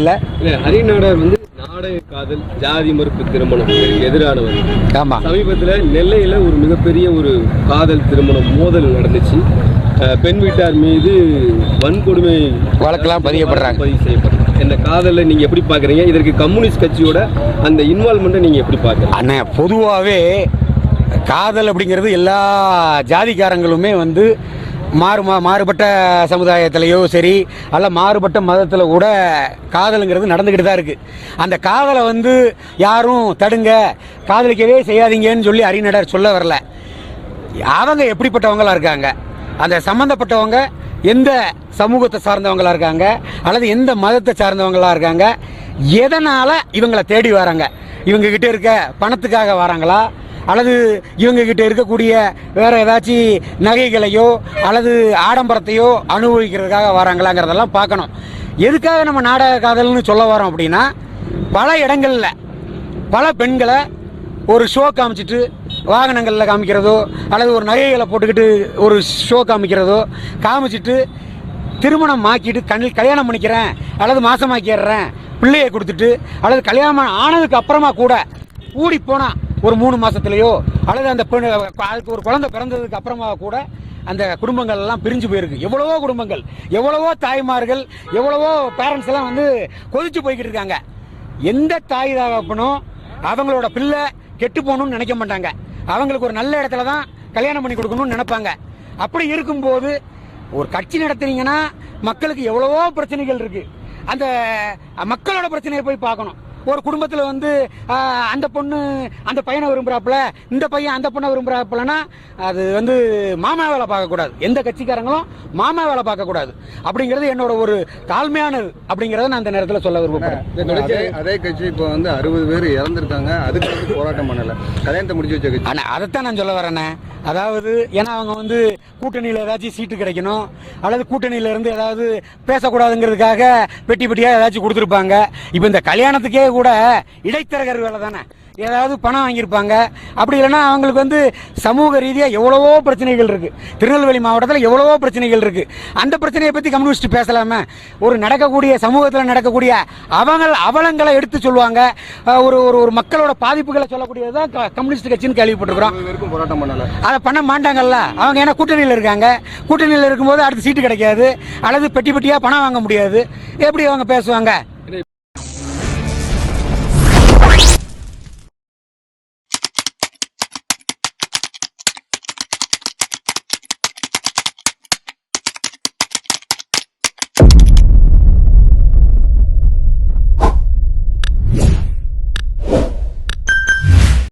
இல்லை இல்ல, ஹரிநாடர் வந்து நாடக காதல் ஜாதி மறுப்பு திருமணம் எதிரானவர். ஆமாம் சமீபத்துல நெல்லையில ஒரு மிகப்பெரிய ஒரு காதல் திருமணம் மோதல் நடந்துச்சு. பெண் வீட்டார் மீது வன்கொடுமை வழக்கெல்லாம் பதியப்படுறாங்க. பதிவு செய்யப்படுறாங்க இந்த காதலை நீங்க எப்படி பாக்குறீங்க? இதற்கு கம்யூனிஸ்ட் கட்சியோட அந்த இன்வால்மெண்ட்டை நீங்க எப்படி பாக்குறீங்க? அண்ணே பொதுவாகவே காதல் அப்படிங்கிறது எல்லா ஜாதிக்காரங்களுமே வந்து மாறு மா மாறுபட்ட சமுதாயத்திலையோ சரி அல்ல மாறுபட்ட மதத்தில் கூட காதலுங்கிறது நடந்துக்கிட்டு தான் இருக்குது அந்த காதலை வந்து யாரும் தடுங்க காதலிக்கவே செய்யாதீங்கன்னு சொல்லி அறிஞர் சொல்ல வரல. அவங்க எப்படிப்பட்டவங்களாக இருக்காங்க? அந்த சம்மந்தப்பட்டவங்க எந்த சமூகத்தை சார்ந்தவங்களாக இருக்காங்க? அல்லது எந்த மதத்தை சார்ந்தவங்களாக இருக்காங்க? எதனால் இவங்களை தேடி வராங்க? இவங்கக்கிட்ட இருக்க பணத்துக்காக வராங்களா? அல்லது இவங்க கிட்ட இருக்கக்கூடிய வேற ஏதாச்சும் நகைகளையோ அல்லது ஆடம்பரத்தையோ அனுபவிக்கிறதுக்காக வராங்களாங்கிறதெல்லாம் பார்க்கணும். எதுக்காக நம்ம நாடக காதல்னு சொல்ல வரோம் அப்படின்னா பல இடங்களில் பல பெண்களை ஒரு ஷோ காமிச்சிட்டு வாகனங்களில் காமிக்கிறதோ அல்லது ஒரு நகைகளை போட்டுக்கிட்டு ஒரு ஷோ காமிக்கிறதோ காமிச்சிட்டு திருமணம் ஆக்கிட்டு கண்ணில் கல்யாணம் பண்ணிக்கிறேன் அல்லது மாசமாக்கிடுறேன் பிள்ளையை கொடுத்துட்டு அல்லது கல்யாணம் ஆனதுக்கு அப்புறமா கூட கூடி போனால் ஒரு மூணு மாசத்துலயோ அல்லது அந்த பெண் அதுக்கு ஒரு குழந்தை பிறந்ததுக்கு அப்புறமா கூட அந்த குடும்பங்கள் எல்லாம் பிரிஞ்சு போயிருக்கு. எவ்வளவோ குடும்பங்கள் எவ்வளவோ தாய்மார்கள் எவ்வளவோ பேரண்ட்ஸ் எல்லாம் வந்து கொதிச்சு போய்கிட்டு இருக்காங்க. எந்த தாய் தகப்பனும் அவங்களோட பிள்ளை கெட்டு போகணும்னு நினைக்க மாட்டாங்க. அவங்களுக்கு ஒரு நல்ல இடத்துல தான் கல்யாணம் பண்ணி கொடுக்கணும்னு நினைப்பாங்க. அப்படி இருக்கும்போது ஒரு கட்சி நடத்துனீங்கன்னா மக்களுக்கு எவ்வளவோ பிரச்சனைகள் இருக்கு. அந்த மக்களோட பிரச்சனையை போய் பார்க்கணும். ஒரு குடும்பத்துல வந்து அந்த பொண்ணு அந்த பையனை விரும்புறாப்புல இந்த பையன் அந்த பொண்ணை விரும்புறாப்புலனா அது வந்து மாமா வேலை பார்க்கக்கூடாது. எந்த கட்சிக்காரங்களும் மாமா வேலை பார்க்கக்கூடாது. அப்படிங்கிறது என்னோட ஒரு தாழ்மையானது அப்படிங்கறத நான் அந்த நேரத்தில் சொல்ல விரும்பப்படுறேன் அதே கட்சி இப்போ வந்து அறுபது பேர் இறந்துருக்காங்க. அதுக்கு வந்து போராட்டம் பண்ணல. கல்யாணத்தை முடிச்சு வச்ச கட்சி. ஆனா அதைத்தான் நான் சொல்ல வரேனே. அதாவது ஏன்னா அவங்க வந்து கூட்டணியில் ஏதாச்சும் சீட்டு கிடைக்கணும் அல்லது கூட்டணியில இருந்து ஏதாவது பேசக்கூடாதுங்கிறதுக்காக பெட்டி பெட்டியா ஏதாச்சும் கொடுத்துருப்பாங்க. இப்போ இந்த கல்யாணத்துக்கே கூட இடைத்தரகர் வேலை தானே? ஏதாவது பணம் வாங்கியிருப்பாங்க. அப்படி இல்லைன்னா அவங்களுக்கு வந்து சமூக ரீதியாக எவ்வளவோ பிரச்சனைகள் இருக்கு. திருநெல்வேலி மாவட்டத்தில் எவ்வளவோ பிரச்சனைகள் இருக்கு. அந்த பிரச்சனையை பற்றி கம்யூனிஸ்ட் பேசலாமே? ஒரு நடக்கக்கூடிய சமூகத்தில் நடக்கக்கூடிய அவங்கள் அவலங்களை எடுத்து சொல்லுவாங்க. ஒரு ஒரு ஒரு மக்களோட பாதிப்புகளை சொல்லக்கூடியது தான் கம்யூனிஸ்ட் கட்சின்னு கேள்விப்பட்டிருக்கிறோம். போராட்டம் பண்ணல. அதை பண்ண மாட்டாங்கல்ல? அவங்க ஏன்னா கூட்டணியில் இருக்காங்க. கூட்டணியில் இருக்கும்போது அடுத்து சீட்டு கிடைக்காது. அல்லது பெட்டி பெட்டியாக பணம் வாங்க முடியாது. எப்படி அவங்க பேசுவாங்க?